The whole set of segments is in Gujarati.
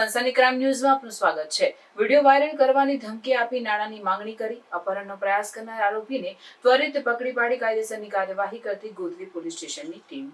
સનસની ક્રાઇમ ન્યૂઝમાં આપનું સ્વાગત છે. વીડિયો વાયરલ કરવાની ધમકી આપી નાણાંની માંગણી કરી, અપહરણનો પ્રયાસ કરનાર આરોપીને ત્વરિત પકડી પાડી કાયદેસરની કાર્યવાહી કરતી ગોધરી પોલીસ સ્ટેશનની ટીમ.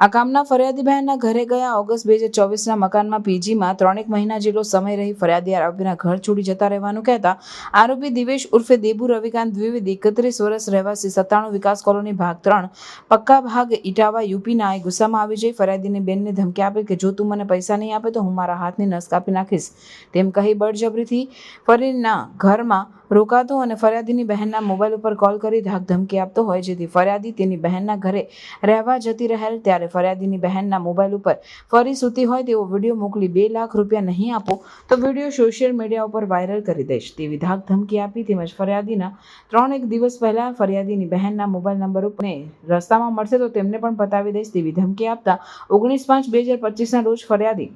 આ કામના ફરિયાદી બહેનના ઘરે ગયા ઓગસ્ટ બે હજાર ચોવીસના મકાનમાં પીજીમાં ત્રણેક મહિના જેટલો સમય રહી ફરિયાદી આરોપીના ઘર છોડી જતા રહેવાનું કહેતા આરોપી દિવેશ ઉર્ફે દેબુ રવિકાંત દ્વિવેદી એકત્રીસ વર્ષ રહેવાસી સત્તાણું વિકાસ કોલોની ભાગ ત્રણ, પક્કા ભાગ ઇટાવા યુપીના એ ગુસ્સામાં આવી જઈ ફરિયાદીની બેનને ધમકી આપી કે જો તું મને પૈસા નહીં આપે તો હું મારા હાથની નસ કાપી નાખીશ. તેમ કહી બળજબરીથી ફરીના ઘરમાં રોકાતો અને ફરિયાદીની બહેનના મોબાઈલ ઉપર કોલ કરી ધાક ધમકી આપતો હોય જેથી ફરિયાદી તેની બહેનના ઘરે રહેવા જતી રહેલ ત્યારે ફરિયાદીની બહેનના મોબાઈલ ઉપર ફરી સૂતી હોય તેવો વીડિયો મોકલી બે લાખ રૂપિયા નહીં આપો, તો વીડિયો સોશિયલ મીડિયા ઉપર વાયરલ કરી દઈશ. તેવી ધાક ધમકી આપી તેમજ ફરિયાદીના ત્રણ એક દિવસ પહેલા ફરિયાદીની બહેનના મોબાઈલ નંબર ઉપર રસ્તામાં મળશે તો તેમને પણ પતાવી દઈશ તેવી ધમકી આપતા ઓગણીસ પાંચ બે હજાર પચીસના રોજ ફરિયાદી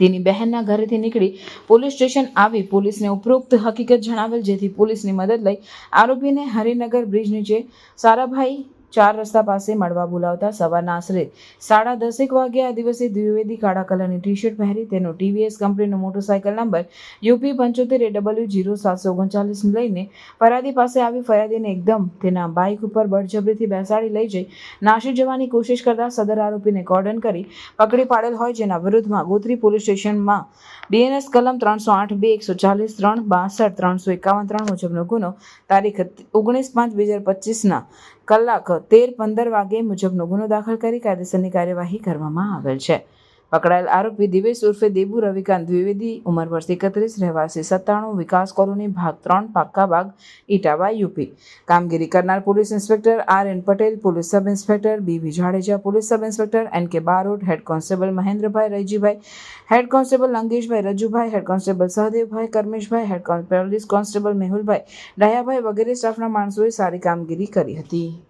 તેની બહેનના ઘરેથી નીકળી પોલીસ સ્ટેશન આવી પોલીસને ઉપરોક્ત હકીકત જણાવેલ જેથી પોલીસની મદદ લઈ આરોપીને હરિનગર બ્રિજ નીચે સારાભાઈ ચાર રસ્તા પાસે મળવા બોલાવતા સવારના આશરે સાડા દસેક વાગ્યે આ દિવસે દ્વિવેદી કાળા કલરની ટી શર્ટ પહેરી તેનો ટીવીએસ કંપનીનો મોટરસાયકલ નંબર યુપી પંચોતેર એ ડબલ્યુ જીરો સાતસો ઓગણચાલીસ લઈને ફરિયાદી પાસે આવી ફરિયાદીને એકદમ તેના બાઇક ઉપર બળજબરીથી બેસાડી લઈ જઈ. નાસી જવાની કોશિશ કરતા સદર આરોપીને કોર્ડન કરી પકડી પાડેલ હોય જેના વિરુદ્ધમાં ગોત્રી પોલીસ સ્ટેશનમાં બીએનએસ કલમ ત્રણસો આઠ બે એકસો ચાલીસ ત્રણ બાસઠ ત્રણસો એકાવન ત્રણ મુજબનો ગુનો તારીખ ઓગણીસ પાંચ બે હજાર પચીસના કલાક તેર પંદર વાગે મુજબનો ગુનો દાખલ કરી કાયદેસરની કાર્યવાહી કરવામાં આવેલ છે. પકડાયેલ આરોપી દિવેશ ઉર્ફે દેબુ રવિકાંત દ્વિવેદી, ઉંમર વર્ષ એકત્રીસ, રહેવાસી સત્તાણું, વિકાસ કોલોની ભાગ ત્રણ, પાક્કા બાગ ઇટાવા યુપી. કામગીરી કરનાર police inspector R N Patel, police sub inspector B V Jadeja, police sub inspector N K Barot, head constable Mahendrabhai Raijibhai, head constable Langeshbhai Rajubhai, head constable Sahdevbhai Karmeshbhai, head police constable Mehulbhai, Dayabhai વગેરે સ્ટાફના માણસોએ સારી કામગીરી કરી હતી.